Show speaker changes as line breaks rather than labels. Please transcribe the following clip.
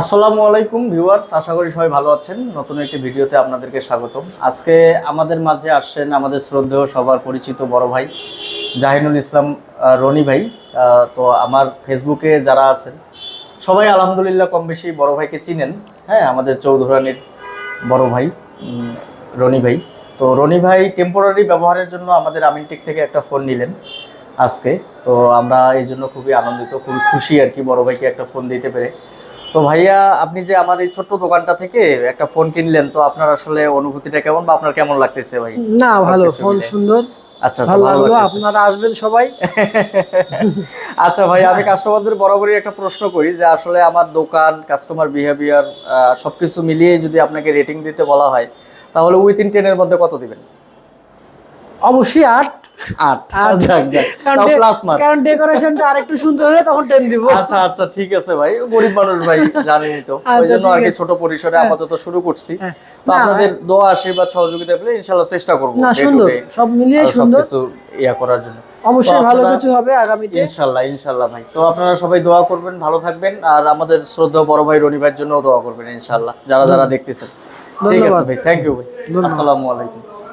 আসসালামু আলাইকুম ভিউয়ার্স, আশা করি সবাই ভালো আছেন। নতুন একটি ভিডিওতে আপনাদেরকে স্বাগতম। আজকে আমাদের মাঝে আসছেন আমাদের শ্রদ্ধেয় সবার পরিচিত বড় ভাই জাহিনুল ইসলাম রনি ভাই। তো আমার ফেসবুকে যারা আছেন, সবাই আলহামদুলিল্লাহ কম বেশি বড় ভাইকে চিনেন। হ্যাঁ আমাদের চৌধুরানীর বড় ভাই রনি ভাই। তো রনি ভাই টেম্পোরারি ব্যবহারের জন্য আমাদের আমিনটেক থেকে একটা ফোন নিলেন আজকে। তো আমরা এই জন্য খুবই আনন্দিত, খুবই খুশি আর কি বড় ভাইকে একটা ফোন দিতে পেরে। তো ভাইয়া আপনি যে আমার এই ছোট্ট দোকানটা থেকে একটা ফোন কিনলেন তো আপনার আসলে অনুভূতিটা কেমন বা আপনার কেমন লাগতেছে ভাই?
না ভালো ফোন সুন্দর।
আচ্ছা আচ্ছা
ভালো
ভালো
লাগল আপনারা আসবেন সবাই।
আচ্ছা ভাই আমি কাস্টমারদের বরাবরই একটা প্রশ্ন করি যে আসলে আমার দোকান কাস্টমার বিহেভিয়ার সবকিছু মিলিয়ে যদি আপনাকে রেটিং দিতে বলা হয় তাহলে উইথিন টেনের মধ্যে কত দিবেন?
অবশ্যই আট
আট।
আট।
যাক যাক।
কারণ
তাও
ডে-
প্লাস মার্ক
কারণ ডেকোরেশনটা আরেকটু সুন্দর হলে তখন টেন দিব।
আচ্ছা আচ্ছা ঠিক আছে ভাই। গরিব মানুষ ভাই জানেনই তো। ওই জন্য আর কি ছোট পরিসরে। আপাতত শুরু করছি। তো আপনাদের দোয়া আশীর্বাদ সহযোগিতা পেলে ইনশাল্লাহ চেষ্টা করব
না সুন্দর। সব মিলিয়ে সুন্দর।
সবকিছু ইয়া করার জন্য।
অবশ্যই ভালো
আপনারা-
কিছু হবে আগামীতে।
ভাই। তো আপনারা সবাই দোয়া করবেন ভালো থাকবেন। আর আমাদের শ্রদ্ধা বড় ভাই রনি ভাইয়ের জন্য দোয়া করবেন ইনশাল্লাহ যারা যারা দেখতেছেন। ঠিক আছে ভাই থ্যাংক ইউ ভাই। আসসালামু আলাইকুম।